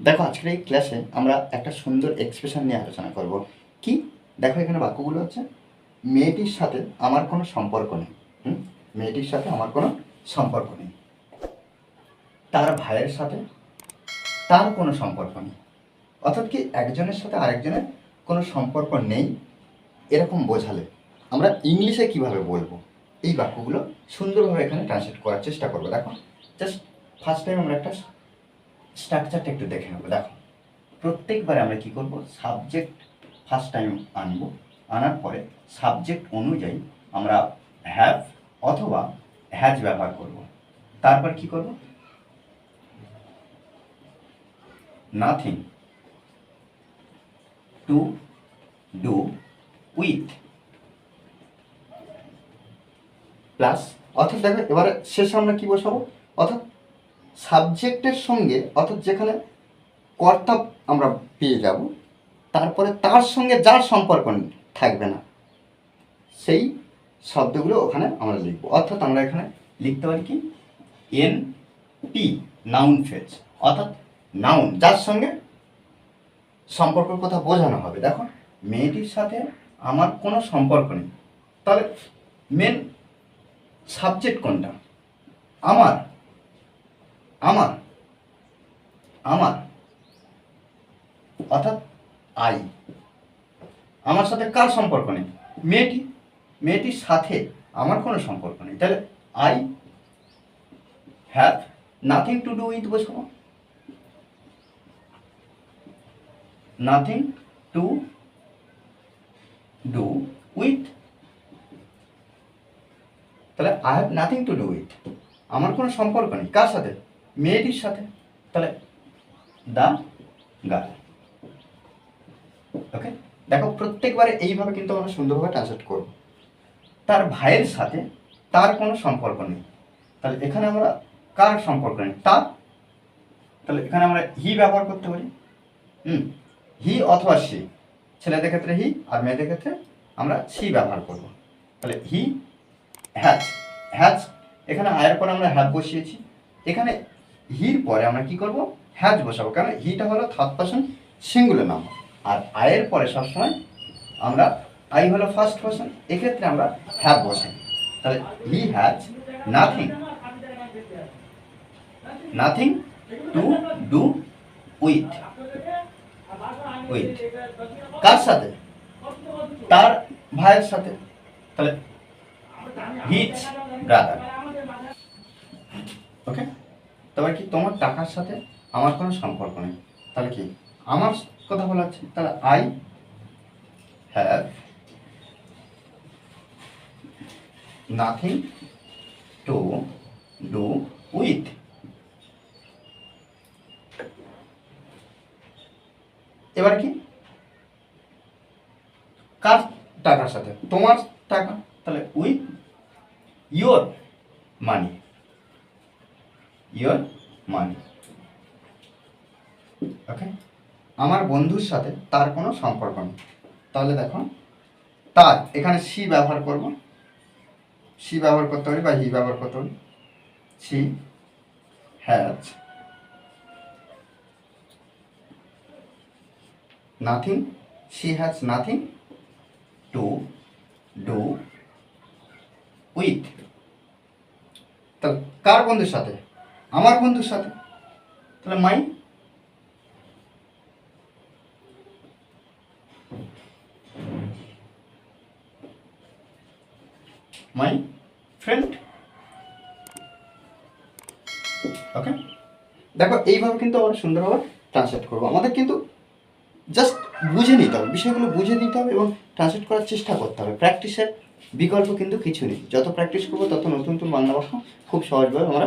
দেখো, আজকের এই ক্লাসে আমরা একটা সুন্দর এক্সপ্রেশন নিয়ে আলোচনা করব। কি? দেখো এখানে বাক্যগুলো হচ্ছে, মেয়েটির সাথে আমার কোনো সম্পর্ক নেই। হুম? মেয়েটির সাথে আমার কোনো সম্পর্ক নেই। তার ভাইয়ের সাথে তার কোনো সম্পর্ক নেই। অর্থাৎ কি একজনের সাথে আরেকজনের কোনো সম্পর্ক নেই? এরকম বোঝালে আমরা ইংলিশে কীভাবে বলব? এই বাক্যগুলো সুন্দরভাবে এখানে ট্রান্সলেট করার চেষ্টা করব। দেখো জাস্ট ফার্স্ট টাইম আমরা একটা স্ট্রাকচারটা একটু দেখে নেব। দেখো, প্রত্যেকবারে আমরা কি করব? সাবজেক্ট ফার্স্ট টাইম আনব। আনার পরে সাবজেক্ট অনুযায়ী আমরা হ্যাভ অথবা হ্যাজ ব্যবহার করব। তারপর কি করব? Nothing to do with plus অর্থাৎ দেখো, এবারে শেষে আমরা কি বসাবো? অর্থাৎ সাবজেক্টের সঙ্গে, অর্থাৎ যেখানে কর্তা আমরা পেয়ে যাব, তারপরে তার সঙ্গে যার সম্পর্ক থাকবে না। সেই শব্দগুলো ওখানে আমরা লিখব। অর্থাৎ আমরা এখানে লিখতে পারি কি? এন পি নাউন ফেজ অর্থাৎ নাউন যার সঙ্গে সম্পর্কের কথা বোঝানো হবে। দেখো, মেয়েটির সাথে আমার কোনো সম্পর্ক নেই। তাহলে মেন সাবজেক্ট কোনটা? আমার। আমার আমার, অর্থাৎ আই। আমার সাথে কার সম্পর্ক নেই? মেয়েটি, মেয়েটির সাথে আমার কোনো সম্পর্ক নেই। তাহলে I have nothing to do with বসবো নাথিং টু ডু উইথ? তাহলে I have nothing to do with. আমার কোনো সম্পর্ক নেই। কার সাথে? মেয়েটির সাথে, তাহলে দা গার্ল ওকে দেখো, প্রত্যেকবারে এইভাবে কিন্তু আমরা সুন্দরভাবে ট্রান্সলেট করব। তার ভাইয়ের সাথে তার কোনো সম্পর্ক নেই। তাহলে এখানে আমরা কার সম্পর্ক নেই? তার তাহলে এখানে আমরা হি ব্যবহার করতে পারি। হুম? হি অথবা সি ছেলেদের ক্ষেত্রে হি আর মেয়েদের ক্ষেত্রে আমরা সি ব্যবহার করব। তাহলে হি হ্যাজ হ্যাচ এখানে আয়ের পর আমরা হ্যাভ বসিয়েছি। এখানে হির পরে আমরা কি করব? হ্যাজ বসাবো। কারণ হিটা হলো থার্ড পার্সন সিঙ্গুলার নাম আর আয়ের পরে সবসময় আমরা আই হলো ফার্স্ট পার্সন এক্ষেত্রে আমরা হ্যাভ বসাই। তাহলে he has nothing nothing to do with with কার সাথে? তার ভাইয়ের সাথে। তাহলে হিজ ব্রাদার ওকে তবে কি তোমার টাকার সাথে আমার কোনো সম্পর্ক নেই? তাহলে কি আমার কথা বলা হচ্ছে? তাহলে I have nothing to do with এবার কি? কার টাকার সাথে? তোমার টাকা? তাহলে with your money your money okay আমার বন্ধুর সাথে তার কোনো সম্পর্ক নেই। তাহলে দেখো, তার, এখানে সি ব্যবহার করব। সি ব্যবহার করতে পারি বা হি ব্যবহার করতে পারি। She has nothing she has nothing to do with তাহলে, কার বন্ধুর সাথে? আমার বন্ধুর সাথে। তাহলে মাই? মাই? ফ্রেন্ড ওকে দেখো, এইভাবে কিন্তু আমরা সুন্দরভাবে ট্রান্সলেট করব। আমাদের কিন্তু জাস্ট বুঝে নিতে হবে, বিষয়গুলো বুঝে নিতে হবে এবং ট্রান্সলেট করার চেষ্টা করতে হবে। প্র্যাকটিসের বিকল্প কিন্তু কিছু নেই। যত প্র্যাকটিস করব, তত নতুন নতুন বাংলা বাক্য খুব সহজভাবে আমরা